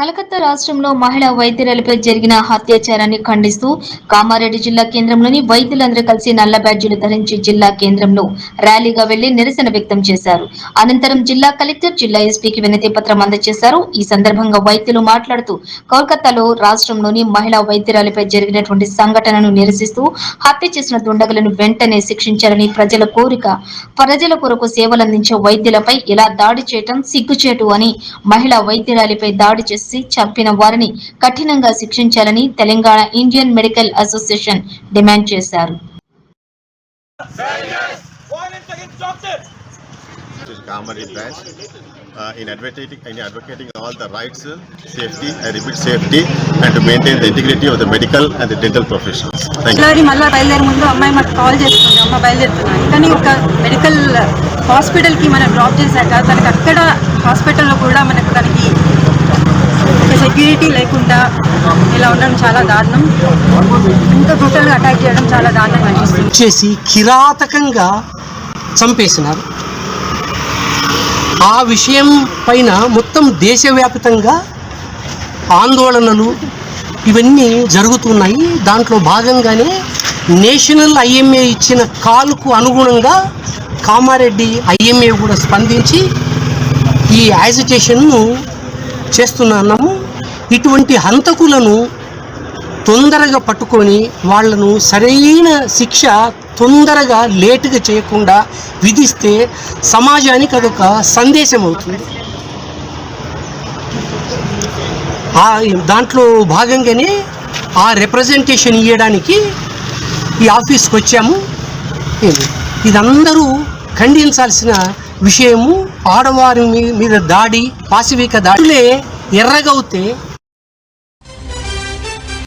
కలకత్తా రాష్ట్రంలో మహిళా వైద్యురాలపై జరిగిన అత్యాచారాన్ని ఖండిస్తూ కామారెడ్డి జిల్లా కేంద్రంలోని వైద్యులందరూ కలిసి నల్ల బ్యాడ్జీలు ధరించి జిల్లా కేంద్రంలో ర్యాలీగా వెళ్ళి నిరసన వ్యక్తం చేశారు. అనంతరం జిల్లా కలెక్టర్ జిల్లా ఎస్పీకి వినతి పత్రం అందజేశారు. ఈ సందర్భంగా వైద్యులు మాట్లాడుతూ కోల్కతాలో రాష్ట్రంలోని మహిళా వైద్యురాలపై జరిగినటువంటి సంఘటనను నిరసిస్తూ హత్య చేసిన దుండగులను వెంటనే శిక్షించాలని ప్రజల కోరిక ప్రజల కొరకు సేవలందించే వైద్యులపై ఇలా దాడి చేయటం సిగ్గుచేటు అని మహిళా వైద్యురాలిపై దాడి చేసి చంపిన వారిని కఠినంగా శిక్షించాలని Telangana Indian medical association demand చేశారు uh, in advocating, in advocating all the rights, uh, safety, I repeat safety, and to maintain the integrity of the medical and the dental professions. Thank you. మళ్ళీ బయలుదేరే ముందు అమ్మాయి మాకు call చేస్తుంది అమ్మ బయలుదేరుతున్నాను కానీ ఒక మెడికల్ హాస్పిటల్కి మనం డ్రాప్ చేశాక తనకి అక్కడ హాస్పిటల్లో కూడా మనకు తనకి సెక్యూరిటీ లేకుండా ఇలా ఉండడం చాలా దారుణం. ఇంత బ్రూటల్గా అటాక్ చేయడం చాలా దారుణంగా అనిపిస్తుంది. చేసి కిరాతకంగా చంపేసినారు. ఆ విషయం పైన మొత్తం దేశవ్యాప్తంగా ఆందోళనలు ఇవన్నీ జరుగుతున్నాయి. దాంట్లో భాగంగానే నేషనల్ ఐఎంఏ ఇచ్చిన కాల్కు అనుగుణంగా కామారెడ్డి ఐఎంఏ కూడా స్పందించి ఈ యాజిటేషన్ను చేస్తున్నాము ఇటువంటి హంతకులను తొందరగా పట్టుకొని వాళ్ళను సరైన శిక్ష తొందరగా లేటుగా చేయకుండా విధిస్తే సమాజానికి అదొక సందేశం అవుతుంది. ఆ దాంట్లో భాగంగానే ఆ రిప్రజెంటేషన్ ఇవ్వడానికి ఈ ఆఫీస్కి వచ్చాము. ఇది ఇదందరూ ఖండించాల్సిన విషయము. ఆడవారి మీద దాడి పాశవిక దాడులే ఎర్రగవుతే